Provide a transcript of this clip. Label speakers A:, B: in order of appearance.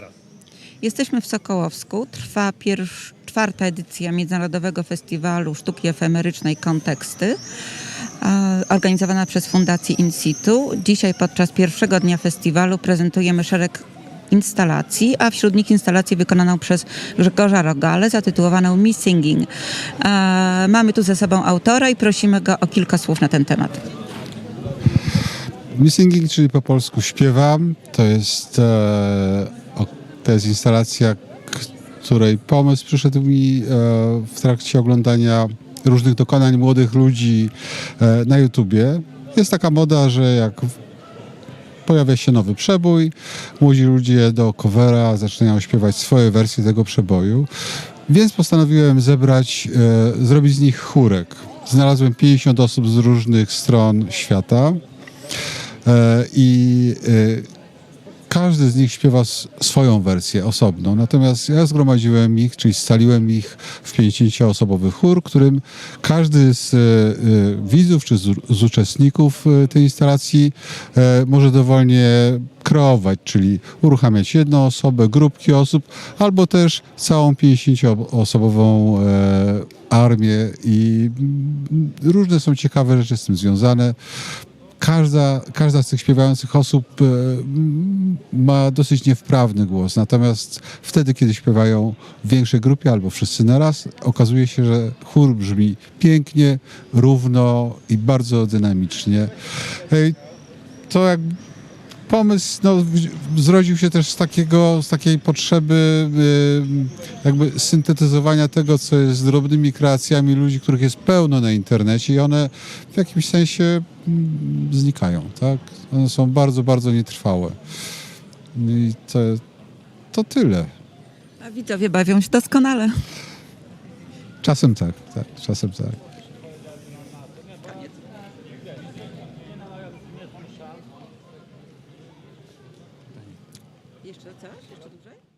A: teraz.
B: Jesteśmy w Sokołowsku. Trwa pierwsz, czwarta edycja Międzynarodowego Festiwalu Sztuki Efemerycznej Konteksty, organizowana przez Fundację In Situ. Dzisiaj podczas pierwszego dnia festiwalu prezentujemy szereg instalacji, a wśród nich instalację wykonaną przez Grzegorza Rogale zatytułowaną Me Singing. E, mamy tu ze sobą autora i prosimy go o kilka słów na ten temat.
C: Missinging, czyli po polsku śpiewam, to jest, e, to jest instalacja, której pomysł przyszedł mi e, w trakcie oglądania różnych dokonań młodych ludzi e, na YouTubie. Jest taka moda, że jak pojawia się nowy przebój, młodzi ludzie do covera zaczynają śpiewać swoje wersje tego przeboju, więc postanowiłem zebrać, e, zrobić z nich chórek. Znalazłem 50 osób z różnych stron świata. I każdy z nich śpiewa swoją wersję osobną. Natomiast ja zgromadziłem ich, czyli scaliłem ich w 50-osobowy chór, którym każdy z e, widzów czy z, z uczestników e, tej instalacji e, może dowolnie kreować, czyli uruchamiać jedną osobę, grupki osób, albo też całą 50-osobową e, armię i mm, różne są ciekawe rzeczy z tym związane każda, każda z tych śpiewających osób e, ma dosyć niewprawny głos. Natomiast wtedy, kiedy śpiewają w większej grupie albo wszyscy naraz, okazuje się, że chór brzmi pięknie, równo i bardzo dynamicznie. To jak pomysł no, zrodził się też z, takiego, z takiej potrzeby y, jakby syntetyzowania tego, co jest drobnymi kreacjami ludzi, których jest pełno na internecie i one w jakimś sensie mm, znikają, tak? One są bardzo, bardzo nietrwałe. I to, to tyle.
B: A widzowie bawią się doskonale.
C: Czasem tak, tak, czasem tak.
B: Jeszcze coś? Jeszcze dłużej?